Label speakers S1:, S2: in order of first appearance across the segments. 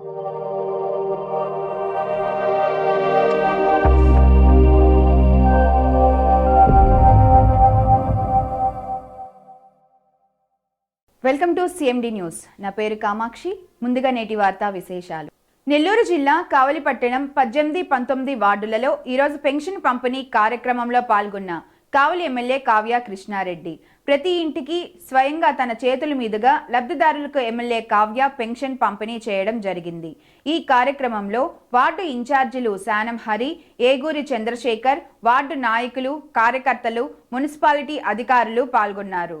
S1: Welcome to CMD news. నా పేరు కామాక్షి. ముందుగా నేటి వార్తా విశేషాలు. నెల్లూరు జిల్లా కావలిపట్టణం పద్దెనిమిది పంతొమ్మిది వార్డులలో ఈరోజు పెన్షన్ పంపిణీ కార్యక్రమంలో పాల్గొన్న కావలి ఎమ్మెల్యే కావ్య కృష్ణారెడ్డి. ప్రతి ఇంటికి స్వయంగా తన చేతుల మీదుగా లబ్ధిదారులకు ఎమ్మెల్యే కావ్య పెన్షన్ పంపిణీ చేయడం జరిగింది. ఈ కార్యక్రమంలో వార్డు ఇన్ఛార్జీలు శానం హరి ఏగూరి చంద్రశేఖర్ వార్డు నాయకులు కార్యకర్తలు మున్సిపాలిటీ అధికారులు పాల్గొన్నారు.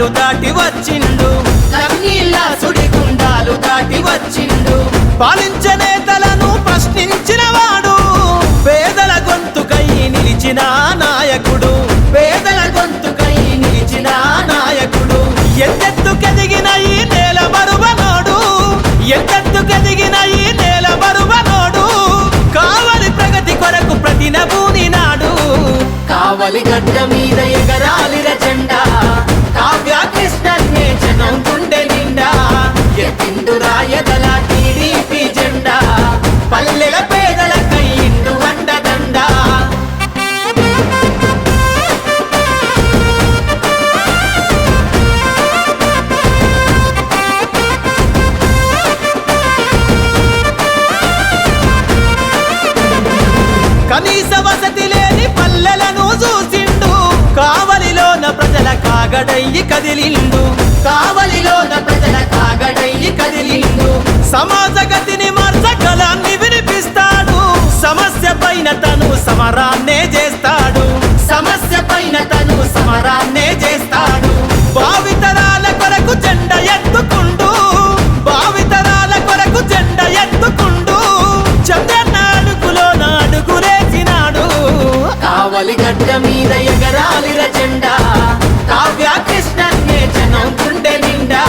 S2: సుడిగుండాలు దాటి వచ్చిండు. సుడిగుండాలు దాటి వచ్చిండు. పాలించే నేతలను ప్రశ్నించిన వాడు. పేదల గొంతుకై నిలిచిన నాయకుడు. పేదల గొంతుకై నిలిచిన నాయకుడు. ఎంతెత్తుకెదిగిన ఈ నేల బరువనోడు ఎంతెత్తుకెదిగిన ఈ నేల బరువనోడు కావలి ప్రగతి కొరకు ప్రతినభూని నాడు. కావలి గడ్డ వసతి లేని పల్లెలను చూసిండు. కావలిలోన ప్రజల కాగడయ్యి కదిలిండు. కావలిలోన ప్రజల కాగడయ్యి కదిలిండు. సమాజ గతిని మార్చగలాన్ని వినిపిస్తాడు. సమస్య పైన తను సమరాన్నే చేస్తాడు. గడ్డ మీద ఎగరాలిర జెండా. కావ్య కృష్ణన్నే జనం గుండె నిండా.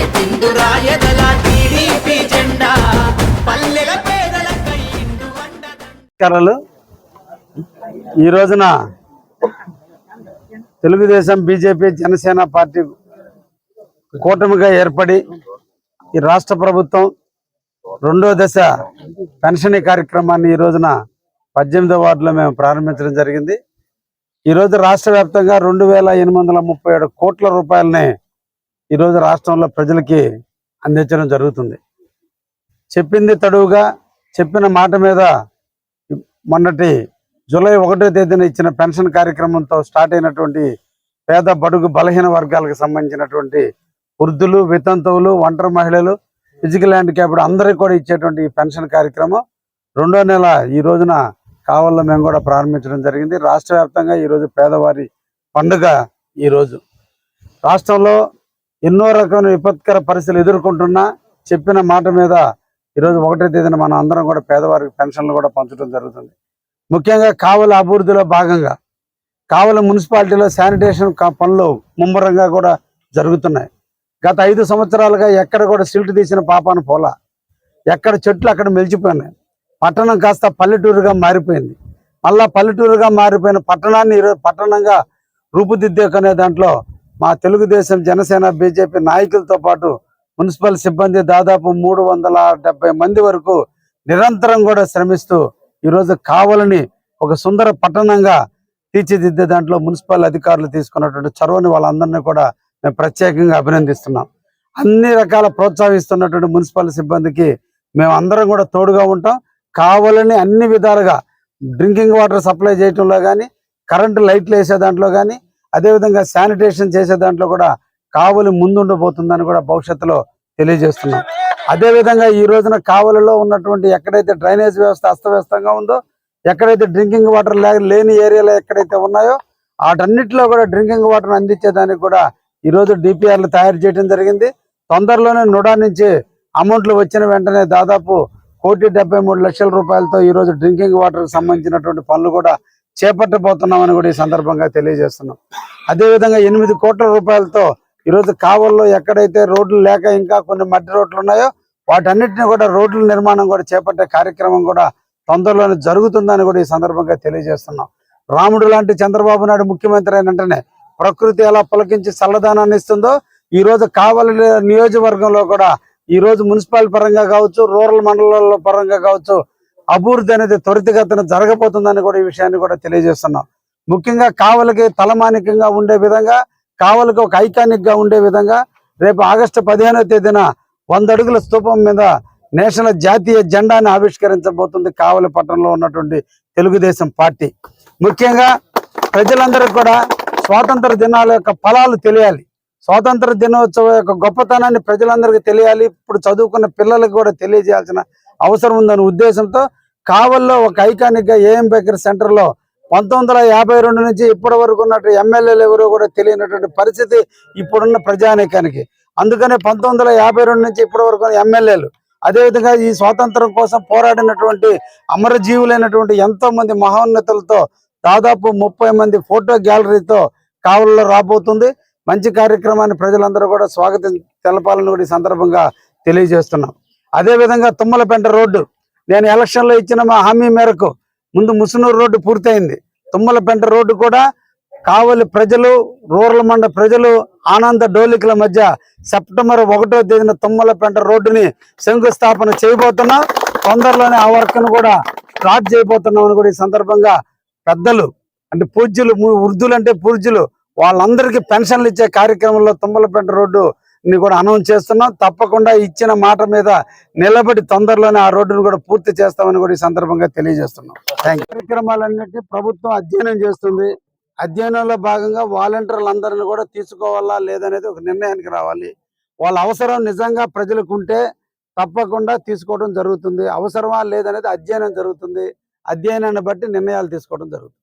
S2: ఎత్తిండు రాయదల టీడీపీ జెండా. పల్లెల పేదల కయ్యిండు వండదండ
S3: ఈ రోజున తెలుగుదేశం బీజేపీ జనసేన పార్టీ కూటమిగా ఏర్పడి ఈ రాష్ట్ర ప్రభుత్వం రెండో దశ పెన్షన్ కార్యక్రమాన్ని ఈ రోజున పద్దెనిమిదో వార్డులో మేము ప్రారంభించడం జరిగింది. ఈ రోజు రాష్ట్ర వ్యాప్తంగా రెండు వేల ఎనిమిది వందల ముప్పై ఏడు కోట్ల రూపాయలని ఈరోజు రాష్ట్రంలో ప్రజలకి అందించడం జరుగుతుంది. చెప్పింది తడువుగా చెప్పిన మాట మీద మొన్నటి జూలై ఒకటో తేదీన ఇచ్చిన పెన్షన్ కార్యక్రమంతో స్టార్ట్ అయినటువంటి పేద బడుగు బలహీన వర్గాలకు సంబంధించినటువంటి వృద్ధులు వితంతువులు ఒంటరి మహిళలు ఫిజికల్ హ్యాండిక్యాప్డ్ అందరికీ కూడా ఇచ్చేటువంటి ఈ పెన్షన్ కార్యక్రమం రెండో నెల ఈ రోజున కావల్లో మేము కూడా ప్రారంభించడం జరిగింది. రాష్ట్ర వ్యాప్తంగా ఈరోజు పేదవారి పండుగ ఈరోజు రాష్ట్రంలో ఎన్నో రకమైన విపత్కర పరిస్థితులు ఎదుర్కొంటున్నా చెప్పిన మాట మీద ఈరోజు ఒకటే తేదీన మనం అందరం కూడా పేదవారికి పెన్షన్లు కూడా పంచడం జరుగుతుంది. ముఖ్యంగా కావలి అభివృద్ధిలో భాగంగా కావలి మున్సిపాలిటీలో శానిటేషన్ పనులు ముమ్మరంగా కూడా జరుగుతున్నాయి. గత ఐదు సంవత్సరాలుగా ఎక్కడ కూడా సిల్ట్ తీసిన పాపాన పోలా. ఎక్కడ చెట్లు అక్కడ మెలిచిపోయినాయి. పట్టణం కాస్త పల్లెటూరుగా మారిపోయింది. మళ్ళా పల్లెటూరుగా మారిపోయిన పట్టణాన్ని ఈరోజు పట్టణంగా రూపుదిద్దేకనే దాంట్లో మా తెలుగుదేశం జనసేన బీజేపీ నాయకులతో పాటు మున్సిపల్ సిబ్బంది దాదాపు మూడు వందల డెబ్బై మంది వరకు నిరంతరం కూడా శ్రమిస్తూ ఈరోజు కావాలని ఒక సుందర పట్టణంగా తీర్చిదిద్దే దాంట్లో మున్సిపల్ అధికారులు తీసుకున్నటువంటి చొరవని వాళ్ళందరినీ కూడా మేము ప్రత్యేకంగా అభినందిస్తున్నాం. అన్ని రకాల ప్రోత్సహిస్తున్నటువంటి మున్సిపల్ సిబ్బందికి మేము అందరం కూడా తోడుగా ఉంటాం. కావాలని అన్ని విధాలుగా డ్రింకింగ్ వాటర్ సప్లై చేయటంలో కానీ కరెంటు లైట్లు వేసే దాంట్లో కానీ అదేవిధంగా శానిటేషన్ చేసే దాంట్లో కూడా కావలి ముందుండబోతుందని కూడా భవిష్యత్తులో తెలియజేస్తున్నాం. అదేవిధంగా ఈ రోజున కావలిలో ఉన్నటువంటి ఎక్కడైతే డ్రైనేజ్ వ్యవస్థ అస్తవ్యస్తంగా ఉందో ఎక్కడైతే డ్రింకింగ్ వాటర్ లేని ఏరియాలో ఎక్కడైతే ఉన్నాయో వాటన్నిటిలో కూడా డ్రింకింగ్ వాటర్ అందించేదానికి కూడా ఈ రోజు డిపిఆర్లు తయారు చేయడం జరిగింది. తొందరలోనే నుడా నుంచి అమౌంట్లు వచ్చిన వెంటనే దాదాపు కోటి డెబ్బై మూడు లక్షల రూపాయలతో ఈ రోజు డ్రింకింగ్ వాటర్ సంబంధించినటువంటి పనులు కూడా చేపట్టబోతున్నామని కూడా ఈ సందర్భంగా తెలియజేస్తున్నాం. అదేవిధంగా ఎనిమిది కోట్ల రూపాయలతో ఈరోజు కావల్లో ఎక్కడైతే రోడ్లు లేక ఇంకా కొన్ని మట్టి రోడ్లు ఉన్నాయో వాటన్నిటిని కూడా రోడ్ల నిర్మాణం కూడా చేపట్టే కార్యక్రమం కూడా తొందరలోనే జరుగుతుందని కూడా ఈ సందర్భంగా తెలియజేస్తున్నాం. రాముడు లాంటి చంద్రబాబు నాయుడు ముఖ్యమంత్రి అయిన వెంటనే ప్రకృతి ఎలా పులకించి చల్లదానాన్ని ఇస్తుందో ఈరోజు కావలి నియోజకవర్గంలో కూడా ఈ రోజు మున్సిపల్ పరంగా కావచ్చు రూరల్ మండలాల పరంగా కావచ్చు అభివృద్ధి అనేది త్వరితగతిన జరగబోతుందని కూడా ఈ విషయాన్ని కూడా తెలియజేస్తున్నాం. ముఖ్యంగా కావలికి తలమానికంగా ఉండే విధంగా కావలికి ఒక ఐకానిక్గా ఉండే విధంగా రేపు ఆగస్టు పదిహేనవ తేదీన వంద అడుగుల స్తూపం మీద నేషనల్ జాతీయ జెండాని ఆవిష్కరించబోతుంది కావలి పట్టణంలో ఉన్నటువంటి తెలుగుదేశం పార్టీ. ముఖ్యంగా ప్రజలందరికీ కూడా స్వాతంత్ర దినాల యొక్క ఫలాలు తెలియాలి. స్వాతంత్ర దినోత్సవం యొక్క గొప్పతనాన్ని ప్రజలందరికీ తెలియాలి. ఇప్పుడు చదువుకున్న పిల్లలకు కూడా తెలియజేయాల్సిన అవసరం ఉందనే ఉద్దేశంతో కావల్లో ఒక ఐకానిక్గా ఏఎం బేకర్ సెంటర్లో పంతొమ్మిది వందల యాభై రెండు నుంచి ఇప్పటి వరకు ఉన్నట్టు ఎమ్మెల్యేలు ఎవరో కూడా తెలియనటువంటి పరిస్థితి ఇప్పుడున్న ప్రజానీకానికి. అందుకనే పంతొమ్మిది వందల యాభై రెండు నుంచి ఇప్పటి వరకు ఎమ్మెల్యేలు అదేవిధంగా ఈ స్వాతంత్రం కోసం పోరాడినటువంటి అమరజీవులైనటువంటి ఎంతో మంది మహోన్నతులతో దాదాపు ముప్పై మంది ఫోటో గ్యాలరీతో కావల్లో రాబోతుంది. మంచి కార్యక్రమాన్ని ప్రజలందరూ కూడా స్వాగతం తెలపాలని కూడా ఈ సందర్భంగా తెలియజేస్తున్నాం. అదేవిధంగా తుమ్మలపెంట రోడ్డు నేను ఎలక్షన్లో ఇచ్చిన మా హామీ మేరకు ముందు ముసునూరు రోడ్డు పూర్తయింది. తుమ్మలపెంట రోడ్డు కూడా కావలి ప్రజలు రూరల్ మండ ప్రజలు ఆనంద డోలికల మధ్య సెప్టెంబర్ ఒకటో తేదీన తుమ్మలపెంట రోడ్డుని శంకుస్థాపన చేయబోతున్నాం తొందరలోనే ఆ వర్క్ను కూడా స్టార్ట్ చేయబోతున్నాం అని కూడా ఈ సందర్భంగా పెద్దలు అంటే పూజ్యులు ము- వృద్ధులు అంటే పూజ్యులు వాళ్ళందరికీ పెన్షన్లు ఇచ్చే కార్యక్రమంలో తుమ్మలపేట రోడ్డు ని కూడా అనౌన్స్ చేస్తున్నాం. తప్పకుండా ఇచ్చిన మాట మీద నిలబడి తొందరలోనే ఆ రోడ్డును కూడా పూర్తి చేస్తామని కూడా ఈ సందర్భంగా తెలియజేస్తున్నాం. థ్యాంక్ కార్యక్రమాలన్నింటినీ ప్రభుత్వం అధ్యయనం చేస్తుంది. అధ్యయనంలో భాగంగా వాలంటీర్లందరిని కూడా తీసుకోవాలా లేదనేది ఒక నిర్ణయానికి రావాలి. వాళ్ళ అవసరం నిజంగా ప్రజలకు ఉంటే తప్పకుండా తీసుకోవడం జరుగుతుంది. అవసరమా లేదనేది అధ్యయనం జరుగుతుంది. అధ్యయనాన్ని బట్టి నిర్ణయాలు తీసుకోవడం జరుగుతుంది.